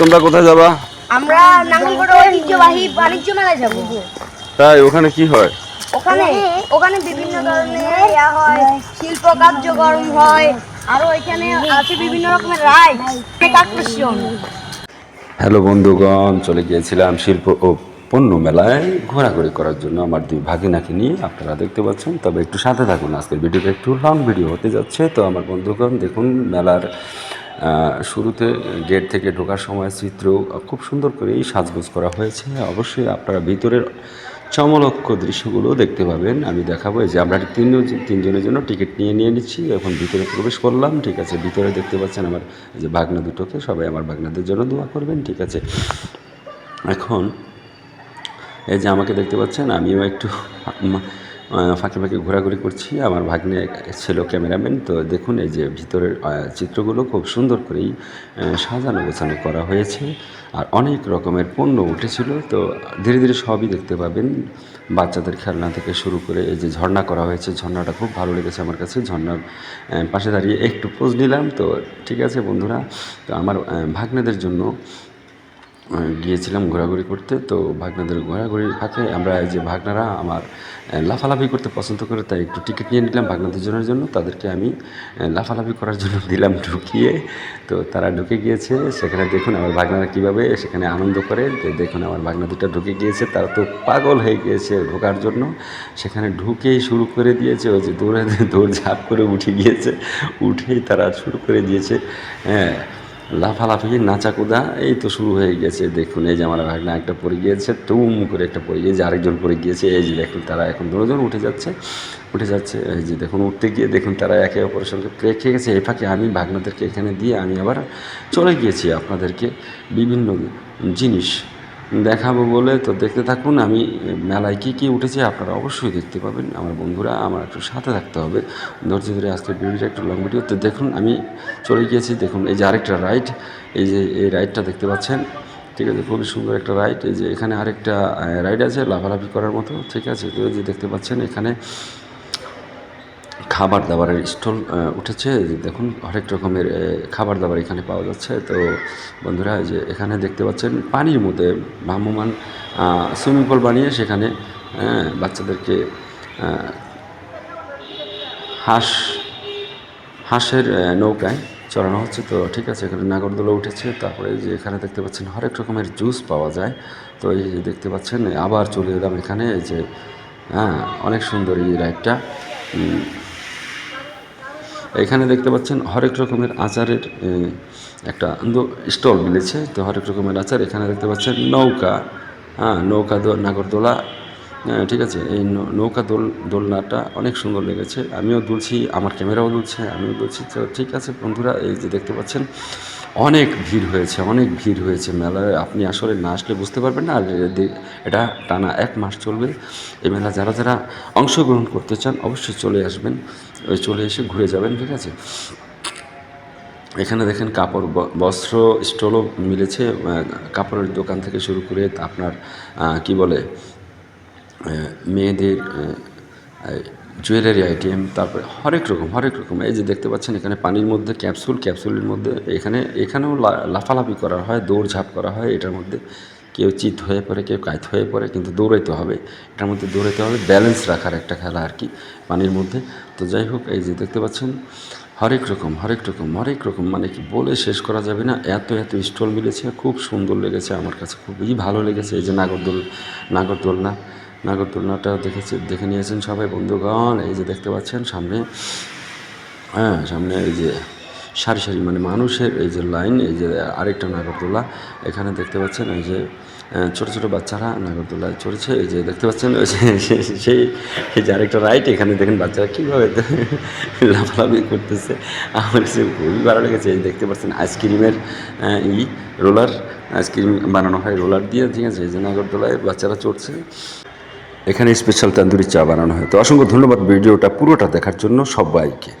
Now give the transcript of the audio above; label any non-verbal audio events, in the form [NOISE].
তোমরা কোথায় যাবা? আমরা নাঙ্গলকোট ঐতিহ্যবাহী বাণিজ্য মেলায় যাব। তাই ওখানে কি হয়? ওখানে ওখানে বিভিন্ন ধরনের ইয়া হয় শিল্প কার্যক্রম হয় আরও এখানে আছে বিভিন্ন রকমের রাইড অনেক আকর্ষণ হ্যালো বন্ধুগণ চলে গিয়েছিলাম শিল্প ও পণ্য মেলায় ঘোরাঘুরি করার জন্য আমার দুই ভাগিনাকে নিয়ে। আপনারা দেখতে পাচ্ছেন তবে একটু সাথে থাকুন। আজকের ভিডিওটা একটু লং ভিডিও হতে যাচ্ছে। তো আমার বন্ধুগণ দেখুন মেলার শুরুতে গেট থেকে ঢোকার সময় চিত্র খুব সুন্দর করেই সাজগোজ করা হয়েছে। অবশ্যই আপনারা ভিতরের চমলক্ষ দৃশ্যগুলো দেখতে পাবেন। আমি দেখাবো যে আমরা তিন তিনজনের জন্য টিকিট নিয়ে নিয়ে নিচ্ছি। এখন ভিতরে প্রবেশ করলাম, ঠিক আছে। ভিতরে দেখতে পাচ্ছেন আমার যে ভাগনা দুটোকে, সবাই আমার ভাগনাদের জন্য দোয়া করবেন, ঠিক আছে। এখন এই যে আমাকে দেখতে পাচ্ছেন, আমিও একটু ফাঁকে ফাঁকে ঘোরাঘুরি করছি। আমার ভাগ্নে ছিল ক্যামেরাম্যান। তো দেখুন, এই যে ভিতরের চিত্রগুলো খুব সুন্দর করেই সাজানো গোছানো করা হয়েছে। আর অনেক রকমের পণ্য উঠেছিল। তো ধীরে ধীরে সবই দেখতে পাবেন। বাচ্চাদের খেলনা থেকে শুরু করে এই যে ঝর্ণা করা হয়েছে, ঝর্ণাটা খুব ভালো লেগেছে আমার কাছে। ঝর্ণার পাশে দাঁড়িয়ে একটু পোজ নিলাম। তো ঠিক আছে বন্ধুরা, তো আমার ভাগ্নেদের জন্য গিয়েছিলাম ঘোরাঘুরি করতে, তো ভাগনাদের ঘোরাঘুরির ফাঁকে আমরা যে ভাগনারা আমার লাফালাফি করতে পছন্দ করে, তাই একটু টিকিট নিয়ে নিলাম ভাগনাদের জনের জন্য। তাদেরকে আমি লাফালাফি করার জন্য [LAUGHS] দিলাম ঢুকিয়ে। তো তারা ঢুকে গিয়েছে, সেখানে দেখুন আমার ভাগনারা কীভাবে সেখানে আনন্দ করে। দেখুন আমার ভাগনা দুটা ঢুকে গিয়েছে, তারা তো পাগল হয়ে গিয়েছে ঢোকার জন্য। সেখানে ঢুকেই শুরু করে দিয়েছে, ওই যে দৌড়ে দৌড় ঝাঁপ করে উঠে গিয়েছে। উঠেই তারা শুরু করে দিয়েছে হ্যাঁ। লাফালাফি নাচাকুদা? এই তো শুরু হয়ে গেছে, দেখুন, এই যে আমার ভাগনা একটা পড়ে গিয়েছে তুম করে একটা পড়ে গিয়েছে, আরেকজন পড়ে গিয়েছে, এই যে দেখুন, তারা এখন দুজন উঠে যাচ্ছে উঠে যাচ্ছে, এই যে দেখুন, উঠতে গিয়ে দেখুন, তারা একে অপরের সঙ্গে রেখে গেছে, এই ফাঁকে আমি ভাগনাদেরকে এখানে দিয়ে আমি আবার চলে গিয়েছি, আপনাদেরকে বিভিন্ন জিনিস দেখাবো বলে তো দেখতে থাকুন, আমি মেলায় কী কী উঠেছে আপনারা অবশ্যই দেখতে পাবেন। আমার বন্ধুরা, আমার একটু সাথে থাকতে হবে। ধৈর্য ধরে আজকের ভিডিওটা একটু লং ভিডিও তো দেখুন। আমি চলে গিয়েছি, দেখুন, এই যে আরেকটা রাইড এই যে এই রাইডটা দেখতে পাচ্ছেন। ঠিক আছে, খুবই সুন্দর একটা রাইড এই যে এখানে আরেকটা রাইড আছে লাফালাফি করার মতো। ঠিক আছে যে দেখতে পাচ্ছেন, এখানে খাবার দাবারের স্টল উঠেছে। দেখুন, হরেক রকমের খাবার দাবার এখানে পাওয়া যাচ্ছে। তো বন্ধুরা যে এখানে দেখতে পাচ্ছেন, পানির মধ্যে ভ্রাম্যমান সুইমিং পুল বানিয়ে সেখানে বাচ্চাদেরকে হাঁস, হাঁসের নৌকায় চড়ানো হচ্ছে। তো ঠিক আছে, এখানে নাগরদোলা উঠেছে। তারপরে যে এখানে দেখতে পাচ্ছেন, হরেক রকমের জুস পাওয়া যায়। তো এই যে দেখতে পাচ্ছেন, আবার চলে এলাম এখানে। যে হ্যাঁ অনেক সুন্দর এই রাইডটা। এখানে দেখতে পাচ্ছেন হরেক রকমের আচারের একটা স্টল মিলেছে। তো হরেক রকমের আচার, এখানে দেখতে পাচ্ছেন নৌকা। হ্যাঁ নৌকা নাগরদোলা। ঠিক আছে, এই নৌকা দোল, দোলনাটা অনেক সুন্দর লেগেছে। আমিও দুলছি, আমার ক্যামেরাও দুলছে, আমিও দুলছি। তো ঠিক আছে বন্ধুরা, এই যে দেখতে পাচ্ছেন অনেক ভিড় হয়েছে, অনেক ভিড় হয়েছে মেলায়। আপনি আসলে না আসলে বুঝতে পারবেন না, আর এটা টানা এক মাস চলবে। এই মেলা যারা যারা অংশগ্রহণ করতে চান, অবশ্যই চলে আসবেন ওই চলে এসে ঘুরে যাবেন, ঠিক আছে? এখানে দেখেন কাপড় বস্ত্র স্টলও মিলেছে কাপড়ের দোকান থেকে শুরু করে আপনার কি বলে মেয়েদের জুয়েলারি আইটেম, তারপরে হরেক রকম হরেক রকম। এই যে দেখতে পাচ্ছেন, এখানে পানির মধ্যে ক্যাপসুল, ক্যাপসুলের মধ্যে এখানে, এখানেও লাফালাফি করা হয় দৌড়ঝাঁপ করা হয় এটার মধ্যে। কেউ চিত হয়ে পড়ে, কেউ কায়ত হয়ে পড়ে, কিন্তু দৌড়াইতে হবে। এটার মধ্যে দৌড়াইতে হবে, ব্যালেন্স রাখার একটা খেলা আর কি, পানির মধ্যে। তো যাই হোক, এই যে দেখতে পাচ্ছেন, হরেক রকম হরেক রকম হরেক রকম মানে কি বলে শেষ করা যাবে না। এত এত স্টল মিলেছে, খুব সুন্দর লেগেছে, আমার কাছে খুবই ভালো লেগেছে। এই যে নাগরদোল, নাগরদোলনা নাগরদোলনাটা দেখেছে, দেখে নিয়েছেন সবাই বন্ধুগণ। এই যে দেখতে পাচ্ছেন সামনে হ্যাঁ সামনে এই যে সারি সারি মানে মানুষের এই যে লাইন, এই যে আরেকটা নাগরদোলা। এখানে দেখতে পাচ্ছেন এই যে ছোট ছোট বাচ্চারা নাগরদোলায় চড়ছে। এই যে দেখতে পাচ্ছেন, ওই যে [LAUGHS] সেই, এই যে আরেকটা রাইট, এখানে দেখেন বাচ্চারা কীভাবে [LAUGHS] লাফালাফি করতেছে। আমার কাছে খুবই ভালো লেগেছে। এই দেখতে পাচ্ছেন আইসক্রিমের ই, রোলার। আইসক্রিম বানানো হয় রোলার দিয়ে, ঠিক আছে? এই যে নাগরদোলায় বাচ্চারা চড়ছে। এখানে স্পেশাল তান্দুরি চা বানানো হয় তো অসংখ্য ধন্যবাদ ভিডিওটা পুরোটা দেখার জন্য সবাইকে।